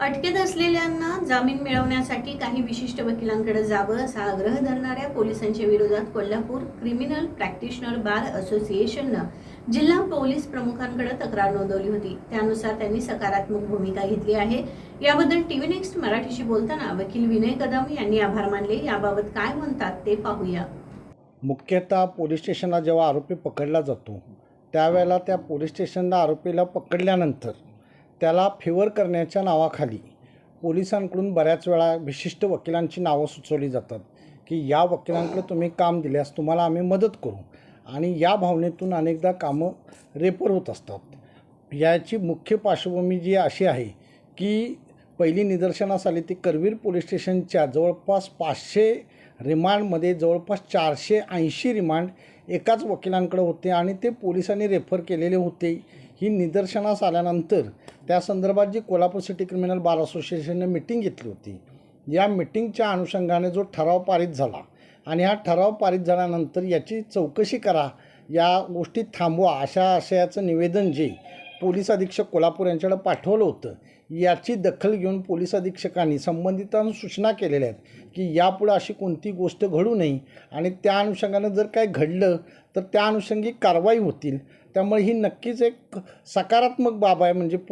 अटकेत असलेल्यांना जामीन मिळवण्यासाठी काही विशिष्ट वकिलांकडे जावं असा आग्रह धरणाऱ्या पोलिसांच्या विरोधात कोल्हापूर क्रिमिनल प्रॅक्टिशनर बार असोसिएशननं जिल्हा पोलीस प्रमुखांकडे तक्रार नोंदवली होती. त्यानुसार त्यांनी सकारात्मक भूमिका घेतली आहे. याबद्दल टीव्ही नेक्स्ट मराठीशी बोलताना वकील विनय कदम यांनी आभार मानले. याबाबत काय म्हणतात ते पाहूया. मुख्यतः पोलीस स्टेशनला जेव्हा आरोपी पकडला जातो त्यावेळेला त्या पोलीस स्टेशनला आरोपीला पकडल्यानंतर त्याला फेवर करण्याच्या नावाखाली पोलिसांकडून बऱ्याच वेळा विशिष्ट वकिलांची नावं सुचवली जातात की या वकिलांकडे तुम्ही काम दिल्यास तुम्हाला आम्ही मदत करू. आणि या भावनेतून अनेकदा कामं रेपर होत असतात. याची मुख्य पार्श्वभूमी जी अशी आहे की पहिली निदर्शनास आली ती करवीर पोलीस स्टेशनच्या जवळपास पाचशे रिमांडमध्ये जवळपास चारशे ऐंशी रिमांड एकाच वकिलांकडे होते आणि ते पोलिसांनी रेफर केलेले होते. ही निदर्शनास आल्यानंतर त्या संदर्भात जी कोल्हापूर सिटी क्रिमिनल बार असोसिएशनने मिटिंग घेतली होती. या मिटिंगच्या अनुषंगाने जो ठराव पारित झाला आणि हा ठराव पारित झाल्यानंतर याची चौकशी करा या गोष्टी थांबवा अशा आशयाचं निवेदन जे पोलीस अधीक्षक कोल्हापूर यांच्याकडे पाठवलं होतं. याची दखल घेऊन पोलीस अधीक्षकांनी संबंधितांना सूचना केलेल्या आहेत की यापुढे अशी कोणती गोष्ट घडू नये आणि त्या अनुषंगानं जर काय घडलं तर त्या अनुषंगी कारवाई होतील. त्यामुळे ही नक्कीच एक सकारात्मक बाब आहे. म्हणजे